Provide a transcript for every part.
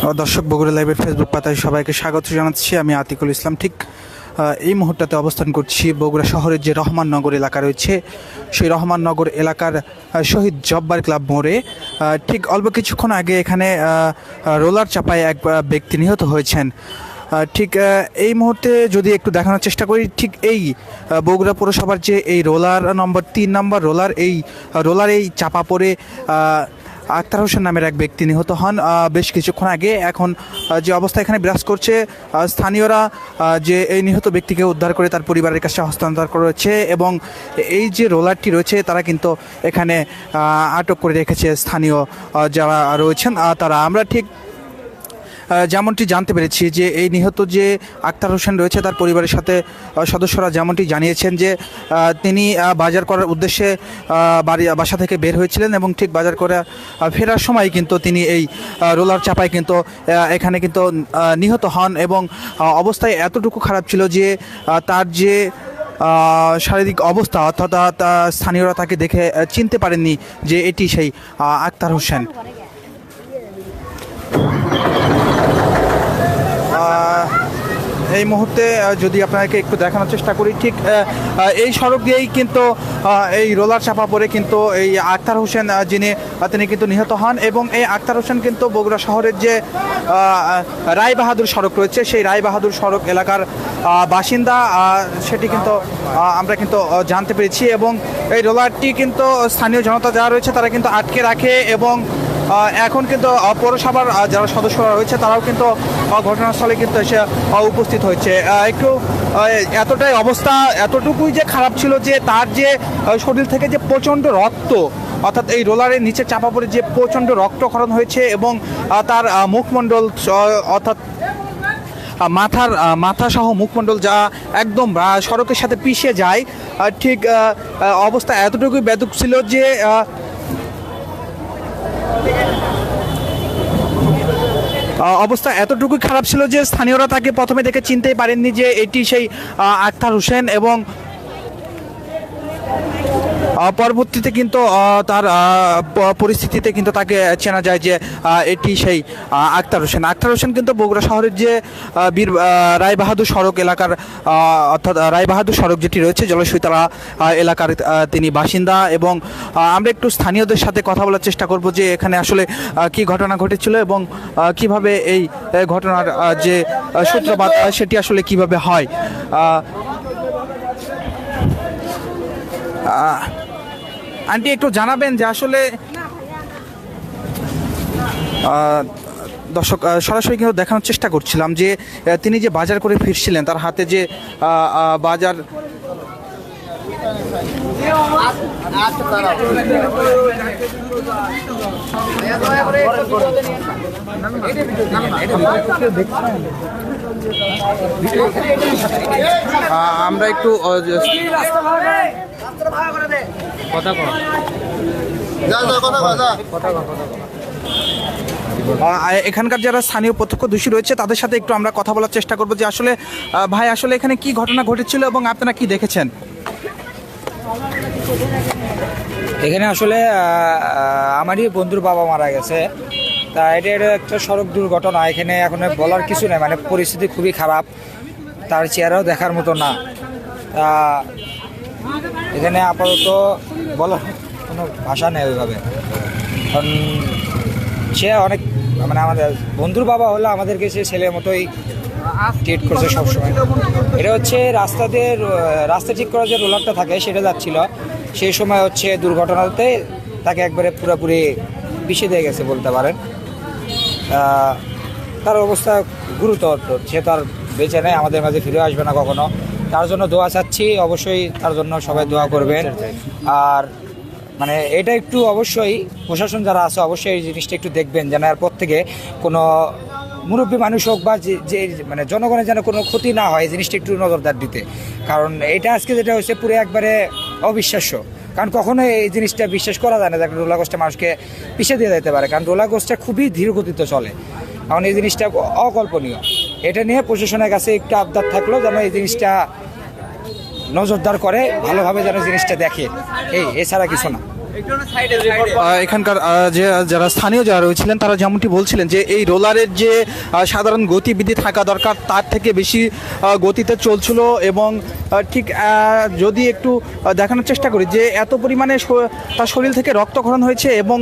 দর্শক বগুড়া লাইভের ফেসবুক পাতায় সবাইকে স্বাগত জানাচ্ছি। আমি আতিকুল ইসলাম। ঠিক এই মুহূর্তে অবস্থান করছি বগুড়া শহরের যে রহমাননগর এলাকা রয়েছে, সেই রহমাননগর এলাকার শহীদ জব্বার ক্লাব মোড়ে। ঠিক অল্প কিছুক্ষণ আগে এখানে রোলার চাপায় এক ব্যক্তি নিহত হয়েছেন। ঠিক এই মুহূর্তে যদি একটু দেখানোর চেষ্টা করি, ঠিক এই বগুড়া পৌরসভার যে এই রোলার নম্বর, তিন নম্বর রোলার, এই রোলার এই চাপা পড়ে আক্তার হোসেন নামের এক ব্যক্তি নিহত হন। বেশ কিছুক্ষণ আগে এখন যে অবস্থা এখানে বিরাজ করছে স্থানীয়রা যে এই নিহত ব্যক্তিকে উদ্ধার করে তার পরিবারের কাছে হস্তান্তর করেছে এবং এই যে রোলারটি রয়েছে, তারা কিন্তু এখানে আটক করে রেখেছে স্থানীয় যারা রয়েছেন। তারা, আমরা ঠিক যেমনটি জানতে পেরেছি যে এই নিহত যে আক্তার হোসেন রয়েছে, তার পরিবারের সাথে সদস্যরা যেমনটি জানিয়েছেন যে তিনি বাজার করার উদ্দেশ্যে বাড়ি, বাসা থেকে বের হয়েছিলেন এবং ঠিক বাজার করে ফেরার সময় কিন্তু তিনি এই রোলার চাপায় কিন্তু এখানে কিন্তু নিহত হন এবং অবস্থায় এতটুকু খারাপ ছিল যে তার যে শারীরিক অবস্থা অর্থাৎ স্থানীয়রা তাকে দেখে চিনতে পারেননি যে এটি সেই আক্তার হোসেন। এই মুহূর্তে যদি আপনাকে একটু দেখানোর চেষ্টা করি, ঠিক এই সড়ক দিয়েই কিন্তু এই রোলার চাপা পড়ে কিন্তু এই আক্তার হোসেন যিনি তিনি কিন্তু নিহত হন এবং এই আক্তার হোসেন কিন্তু বগুড়া শহরের যে রায় বাহাদুর সড়ক রয়েছে, সেই রায় বাহাদুর সড়ক এলাকার বাসিন্দা সেটি কিন্তু আমরা কিন্তু জানতে পেরেছি এবং এই রোলারটি কিন্তু স্থানীয় জনতা যারা রয়েছে তারা কিন্তু আটকে রাখে এবং এখন কিন্তু পৌরসভার যারা সদস্যরা রয়েছে তারাও কিন্তু ঘটনাস্থলে কিন্তু এসে উপস্থিত হয়েছে। একটু এতটাই অবস্থা এতটুকুই যে খারাপ ছিল যে তার যে শরীর থেকে যে প্রচণ্ড রক্ত অর্থাৎ এই রোলারের নিচে চাপা পড়ে যে প্রচণ্ড রক্তক্ষরণ হয়েছে এবং তার মুখমণ্ডল অর্থাৎ মাথার আহ, মাথা সহ মুখমণ্ডল যা একদম সড়কের সাথে পিষে যায় ঠিক অবস্থা এতটুকুই ব্যাধক ছিল যে অবস্থা এতটুকু খারাপ ছিল যে স্থানীয়রা তাকে প্রথমে দেখে চিনতেই পারেননি যে এটি সেই আক্তার হোসেন এবং পরবর্তীতে কিন্তু তার পরিস্থিতিতে কিন্তু তাকে চেনা যায় যে এটি সেই আক্তার হোসেন। আক্তার হোসেন কিন্তু বগুড়া শহরের যে বীর রায়বাহাদুর সড়ক এলাকার অর্থাৎ রায়বাহাদুর সড়ক যেটি রয়েছে জলসৈতলা এলাকার তিনি বাসিন্দা এবং আমরা একটু স্থানীয়দের সাথে কথা বলার চেষ্টা করব যে এখানে আসলে কি ঘটনা ঘটেছিল এবং কীভাবে এই ঘটনার যে সূত্রপাত সেটি আসলে কীভাবে হয়। আহ, আহ, আন্টি, একটু জানাবেন যে আসলে দর্শক সরাসরি কিন্তু দেখানোর চেষ্টা করছিলাম যে তিনি যে বাজার করে ফিরছিলেন, তার হাতে যে বাজার আমরা একটু যে- এখানকার যারা স্থানীয় প্রত্যক্ষদর্শী রয়েছে তাদের সাথে একটু আমরা কথা বলার চেষ্টা করব যে আসলে ভাই আসলে এখানে কি ঘটনা ঘটেছিল এবং আপনারা কি দেখেছেন? এখানে আসলে আমারই বন্ধুর বাবা মারা গেছে। তা এটা এটা একটা সড়ক দুর্ঘটনা এখানে এখন বলার কিছু নেই মানে পরিস্থিতি খুবই খারাপ তার চেহারাও দেখার মতো না। তা এখানে আপাতত বলার কোনো ভাষা নেই ওইভাবে। কারণ সে অনেক মানে আমাদের বন্ধুর বাবা হলে আমাদেরকে সে ছেলের মতোই ট্রিট করছে সবসময়। এটা হচ্ছে আহ, রাস্তা ঠিক করার যে রোলারটা থাকে সেটা যাচ্ছিল। সেই সময় হচ্ছে দুর্ঘটনাতে তাকে একবারে পুরোপুরি পিছিয়ে দিয়ে গেছে বলতে পারেন। তার অবস্থা গুরুতর সে তো আর বেঁচে নেয় আমাদের মাঝে ফিরে আসবে না কখনো। তার জন্য দোয়া চাচ্ছি অবশ্যই তার জন্য সবাই দোয়া করবেন। আর মানে এটা একটু অবশ্যই প্রশাসন যারা আছে অবশ্যই এই জিনিসটা একটু দেখবেন যেন এরপর থেকে কোনো মুরব্বী মানুষ হোক বা যে মানে জনগণের যেন কোনো ক্ষতি না হয়, এই জিনিসটা একটু নজরদার দিতে। কারণ এটা আজকে যেটা হচ্ছে পুরো একবারে অবিশ্বাস্য। কারণ কখনো এই জিনিসটা বিশ্বাস করা যায় না যে রোলার কোস্টার মানুষকে পিছিয়ে দিয়ে যেতে পারে। কারণ রোলার কোস্টার খুবই ধীর গতিতে চলে। কারণ এই জিনিসটা অকল্পনীয়। এটা নিয়ে প্রশাসনের কাছে একটু আবদার থাকল যেন এই জিনিসটা নজরদার করে, ভালোভাবে যেন জিনিসটা দেখে। এই, এছাড়া কিছু না। এখানকার যে যারা স্থানীয় যারা রয়েছিলেন তারা যেমনটি বলছিলেন যে এই রোলারের যে সাধারণ গতিবিধি থাকা দরকার তার থেকে বেশি গতিতে চলছিল এবং ঠিক যদি একটু দেখানোর চেষ্টা করি যে এত পরিমাণে তার শরীর থেকে রক্তক্ষরণ হয়েছে এবং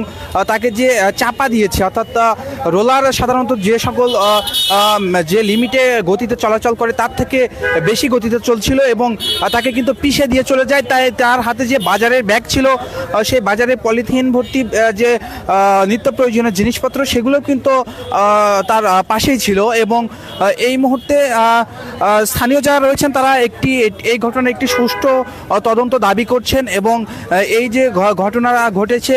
তাকে যে চাপা দিয়েছে অর্থাৎ রোলার সাধারণত যে সকল যে লিমিটে গতিতে চলাচল করে তার থেকে বেশি গতিতে চলছিল এবং তাকে কিন্তু পিষে দিয়ে চলে যায়। তাই তার হাতে যে বাজারের ব্যাগ ছিল আহ, সেই বাজারে পলিথিন ভর্তি যে নিত্য প্রয়োজনীয় জিনিসপত্র, সেগুলো কিন্তু তার পাশেই ছিল এবং এই মুহূর্তে স্থানীয় যারা রয়েছেন, তারা একটি, এই ঘটনার একটি সুষ্ঠু তদন্ত দাবি করছেন এবং এই যে ঘটনা ঘটেছে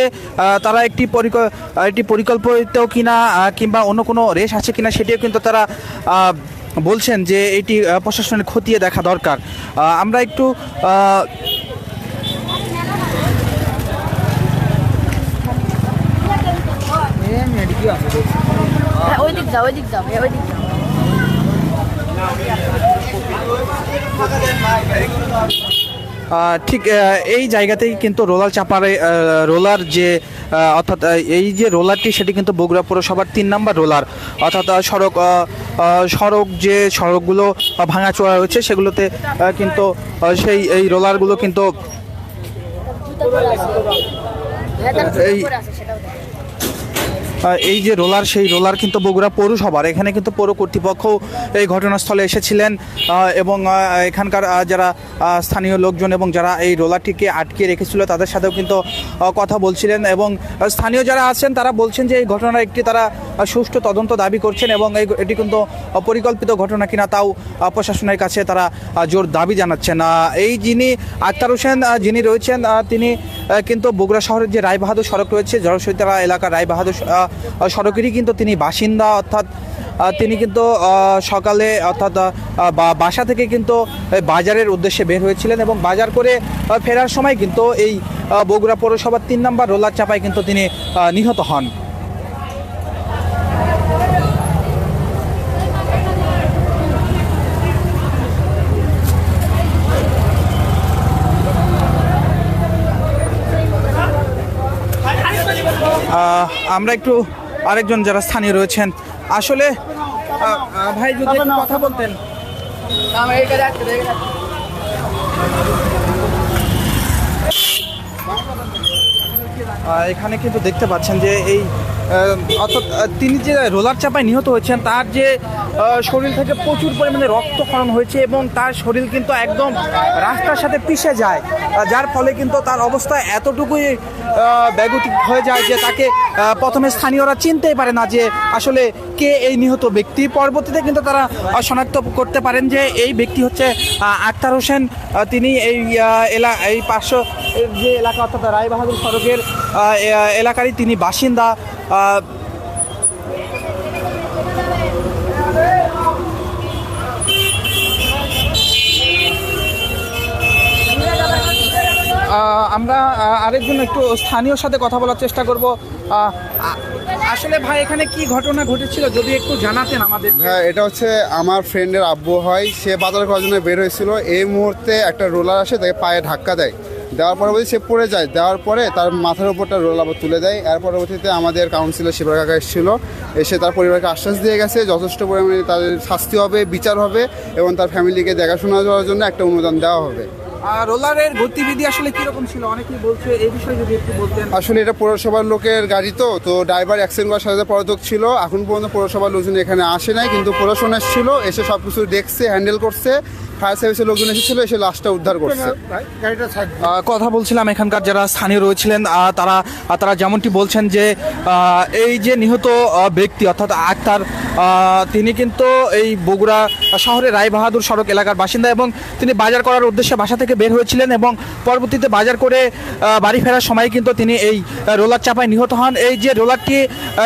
তারা একটি একটি পরিকল্পিত কিনা কিংবা অন্য কোনো রেশ আছে কিনা, সেটিও কিন্তু তারা বলছেন যে এটি প্রশাসনের খতিয়ে দেখা দরকার। আমরা একটু হ্যাঁ, ওই দিক যাও ওই দিক যাও ওই দিক যাও। ঠিক এই জায়গাতেই কিন্তু রোলার চাপারে রোলার যে অর্থাৎ এই যে রোলারটি সেটি কিন্তু বগুড়া পৌরসভার তিন নাম্বার রোলার। অর্থাৎ সড়ক সড়ক যে সড়কগুলো আহ, ভাঙাচোরা রয়েছে সেগুলোতে কিন্তু সেই এই রোলারগুলো কিন্তু হ্যাঁ এই- পরে আছে সেটাও দেখ। আহ, এই যে রোলার, সেই রোলার কিন্তু বগুড়া পৌরসভার। এখানে কিন্তু পৌর কর্তৃপক্ষ এই ঘটনাস্থলে এসেছিলেন এবং এখানকার যারা স্থানীয় লোকজন এবং যারা এই রোলারটিকে আটকে রেখেছিল, তাদের সাথেও কিন্তু কথা বলছিলেন এবং স্থানীয় যারা আছেন, তারা বলছেন যে এই ঘটনার একটি তারা সুষ্ঠু তদন্ত দাবি করছেন এবং এই, এটি কিন্তু পরিকল্পিত ঘটনা কিনা তাও প্রশাসনের কাছে তারা জোর দাবি জানাচ্ছেন। এই যিনি আক্তার হোসেন যিনি রয়েছেন তিনি কিন্তু বগুড়া শহরের যে রায়বাহাদুর সড়ক রয়েছে, জলসৈতারা এলাকার রায়বাহাদুর সড়কেরই কিন্তু তিনি বাসিন্দা, অর্থাৎ তিনি কিন্তু সকালে, অর্থাৎ বাসা থেকে কিন্তু বাজারের উদ্দেশ্যে বের হয়েছিলেন এবং বাজার করে ফেরার সময় কিন্তু এই বগুড়া পৌরসভার তিন নম্বর রোলার চাপায় কিন্তু তিনি নিহত হন। আমরা একটু আরেকজন যারা স্থানীয় রয়েছেন। আসলে ভাই, যদি কথা বলতেন। এখানে কিন্তু দেখতে পাচ্ছেন যে এই অর্থাৎ তিনি যে রোলার চাপায় নিহত হয়েছেন, তার যে শরীর থেকে প্রচুর পরিমাণে রক্তক্ষরণ হয়েছে এবং তার শরীর কিন্তু একদম রাস্তার সাথে পিষে যায়। যার ফলে কিন্তু তার অবস্থা এতটুকুই ব্যাগতিক হয়ে যায় যে তাকে প্রথমে স্থানীয়রা চিনতেই পারে না যে আসলে কে এই নিহত ব্যক্তি। পরবর্তীতে কিন্তু তারা শনাক্ত করতে পারেন যে এই ব্যক্তি হচ্ছে আক্তার হোসেন। তিনি এই এলা, এই পার্শ্ব যে এলাকা, অর্থাৎ রায়বাহাদুর সড়কের এলাকারই তিনি বাসিন্দা। আমরা আরেকজন একটু স্থানীয় সাথে কথা বলার চেষ্টা করব। আসলে ভাই, এখানে কি ঘটনা ঘটেছিল? যদি একটু জানাতেন আমাদের। হ্যাঁ এটা হচ্ছে আমার ফ্রেন্ডের আব্বু হয়। সে বাজার করার জন্য বের হয়েছিল। এই মুহূর্তে একটা রোলার আসে, তাকে পায়ে ধাক্কা দেয়। দেওয়ার পরবর্তী সে পড়ে যায়। দেওয়ার পরে তার মাথার উপরটা রোল আবার তুলে দেয়। এর পরবর্তীতে আমাদের কাউন্সিলর শিবরা কাকা এসেছিল। এসে তার পরিবারকে আশ্বাস দিয়ে গেছে, যথেষ্ট পরিমাণে তাদের শাস্তি হবে, বিচার হবে এবং তার ফ্যামিলিকে দেখাশোনা করার জন্য একটা অনুদান দেওয়া হবে। রোলারের গতিবিধি আসলে কীরকম ছিল? অনেকেই বলছে এই বিষয়ে যদি একটু বলতেন। আসলে এটা পৌরসভার লোকের গাড়ি তো তো ড্রাইভার অ্যাক্সিডেন্ট করার সাথে পলাতক ছিল। এখন পর্যন্ত পৌরসভার লোকজন এখানে আসে নাই কিন্তু প্রশাসন এসেছিল এসে সব কিছু দেখছে হ্যান্ডেল করছে। ফায়ার সার্ভিসের লোকজন এসেছিল এসে লাশটা উদ্ধার করছে। কথা বলছিলাম এখানকার যারা স্থানীয় রয়েছিলেন আহ, তারা তারা যেমনটি বলছেন যে এই যে নিহত ব্যক্তি অর্থাৎ আক্তার তিনি কিন্তু এই বগুড়া শহরের রায়বাহাদুর সড়ক এলাকার বাসিন্দা এবং তিনি বাজার করার উদ্দেশ্যে বাসা থেকে বের হয়েছিলেন এবং পরবর্তীতে বাজার করে বাড়ি ফেরার সময় কিন্তু তিনি এই রোলার চাপায় নিহত হন। এই যে রোলারটি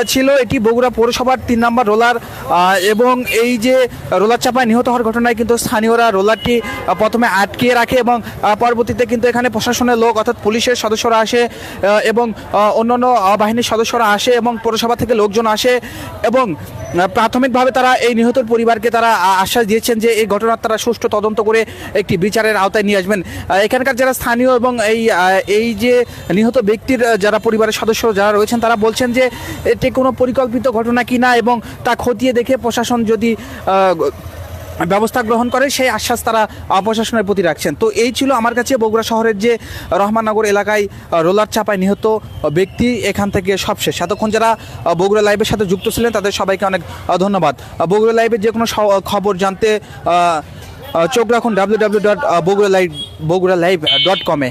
ছিল এটি বগুড়া পৌরসভার তিন নম্বর রোলার এবং এই যে রোলার চাপায় নিহত হওয়ার ঘটনায় কিন্তু স্থানীয়রা রোলারটি প্রথমে আটকে রাখে এবং পরবর্তীতে কিন্তু এখানে প্রশাসনের লোক অর্থাৎ পুলিশের সদস্যরা আসে এবং অন্যান্য বাহিনীর সদস্যরা আসে এবং পৌরসভা থেকে লোকজন আসে এবং প্রাথমিকভাবে তারা এই নিহতর পরিবারকে তারা আশ্বাস দিয়েছেন যে এই ঘটনার তারা সুষ্ঠু তদন্ত করে একটি বিচারের আওতায় নিয়ে আসবেন। এখানকার যারা স্থানীয় এবং এই এই যে নিহত ব্যক্তির যারা পরিবারের সদস্য যারা রয়েছেন, তারা বলছেন যে এটি কোনো পরিকল্পিত ঘটনা কি না এবং তা খতিয়ে দেখে প্রশাসন যদি ব্যবস্থা গ্রহণ করে, সেই আশ্বাস তারা প্রশাসনের প্রতি রাখছেন। তো এই ছিল আমার কাছে বগুড়া শহরের যে রহমাননগর এলাকায় রোলার চাপায় নিহত ব্যক্তি, এখান থেকে সবশেষ এতক্ষণ যারা বগুড়া লাইভের সাথে যুক্ত ছিলেন, তাদের সবাইকে অনেক ধন্যবাদ। বগুড়া লাইভের যে কোনো খবর জানতে চোখ রাখুন W W dot Bogura live Bogura live dot কমে।